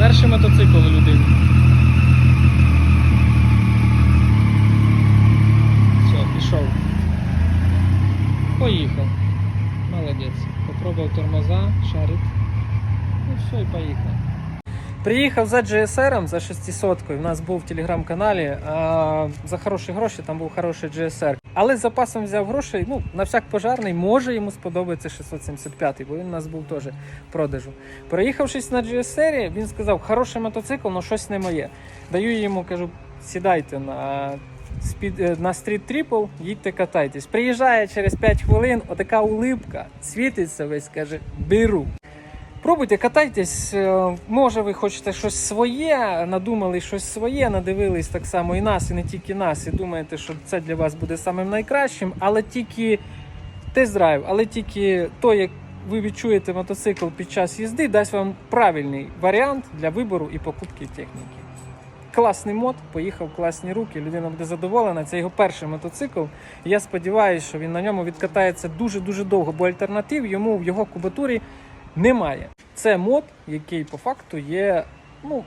Перший мотоцикл у людини. Все, пішов. Поїхав. Молодець. Попробував тормоза, шарить. Ну все, і поїхав. Приїхав за GSR, за 600 У нас був в телеграм-каналі. А, за хороші гроші там був хороший GSR. Але з запасом взяв грошей. Ну, на всяк пожарний, може йому сподобається 675, бо він у нас був теж продажу. Проїхавшись на GSR, він сказав, хороший мотоцикл, але щось не моє. Даю йому, кажу, сідайте на. Е, на стріт тріпл, їдьте катайтесь. Приїжджає через 5 хвилин, отака улипка, світиться весь, каже, беру. Пробуйте, катайтесь. е, Може, ви хочете щось своє, надумали щось своє, надивились так само і нас, і не тільки нас, і думаєте, що це для вас буде самим найкращим, але тільки тест-драйв, але тільки то, як ви відчуєте мотоцикл під час їзди, дасть вам правильний варіант для вибору і покупки техніки. Класний мод, поїхав класні руки, людина буде задоволена. Це його перший мотоцикл. Я сподіваюся, що він на ньому відкатається дуже-дуже довго, бо альтернатив йому в його кубатурі немає. Це мод, який по факту є, ну,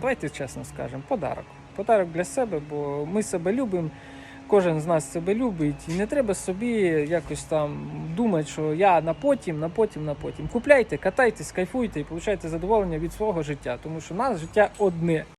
давайте чесно скажемо, подарок. Подарок для себе, бо ми себе любимо, кожен з нас себе любить. І не треба собі якось там думати, що я на потім, на потім, на потім. Купляйте, катайтесь, кайфуйте і получайте задоволення від свого життя, тому що у нас життя одне.